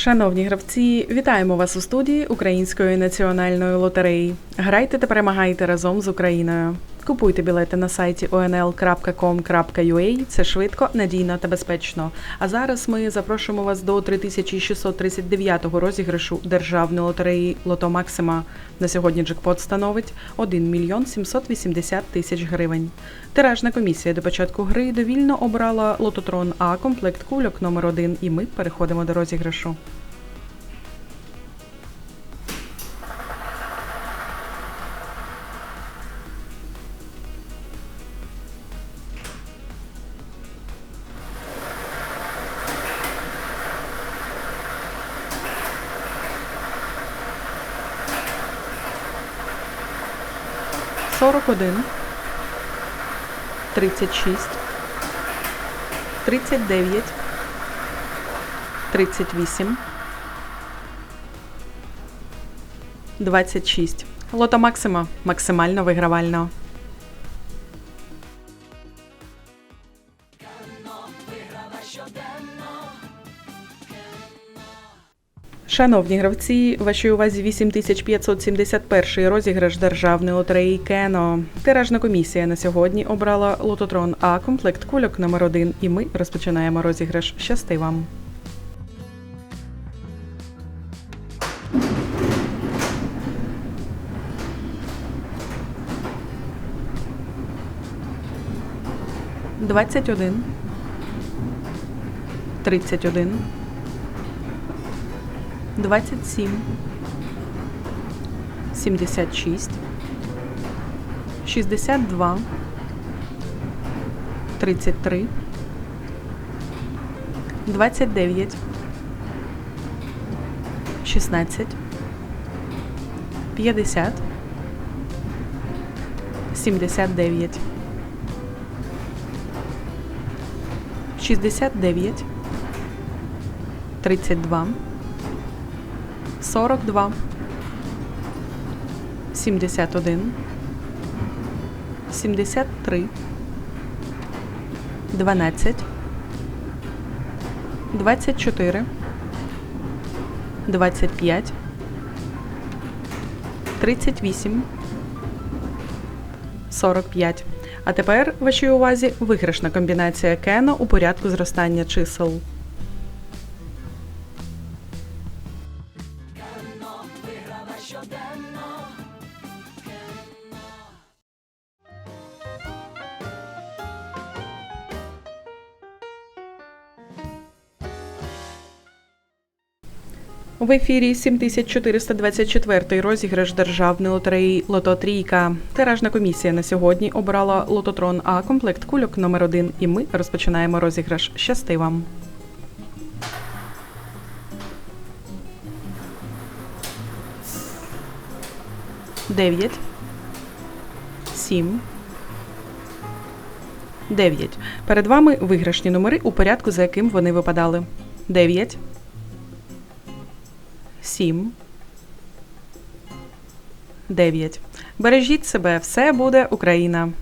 Шановні гравці, вітаємо вас у студії Української національної лотереї. Грайте та перемагайте разом з Україною. Купуйте білети на сайті onl.com.ua. Це швидко, надійно та безпечно. А зараз ми запрошуємо вас до 3639-го розіграшу державної лотереї Лото Максима. На сьогодні джекпот становить 1 мільйон 780 тисяч гривень. Тиражна комісія до початку гри довільно обрала лототрон А комплект кульок номер 1 і ми переходимо до розіграшу. Сорок один, тридцять шість, тридцять дев'ять, тридцять вісім, двадцять шість. Лота Максима максимально вигравально. Шановні гравці, вашій увазі 8571 розіграш державної лотереї Кено. Тиражна комісія на сьогодні обрала лототрон А комплект кульок номер 1 і ми розпочинаємо розіграш. Щасти вам! Двадцять один. Тридцять один. 27, 76, 62, 33, 29, 16, 50, 79, 69, 32, 42, 71, 73, 12, 24, 25, 38, 45. А тепер вашій увазі виграшна комбінація Кено у порядку зростання чисел. В ефірі 7424 розіграш державної лотереї Лото Трійка. Тиражна комісія на сьогодні обрала лототрон А комплект кульок номер 1 і ми розпочинаємо розіграш. Щасти вам! Дев'ять. Сім. Дев'ять. Перед вами виграшні номери у порядку, за яким вони випадали. Дев'ять. Сім. Дев'ять. Бережіть себе, все буде Україна.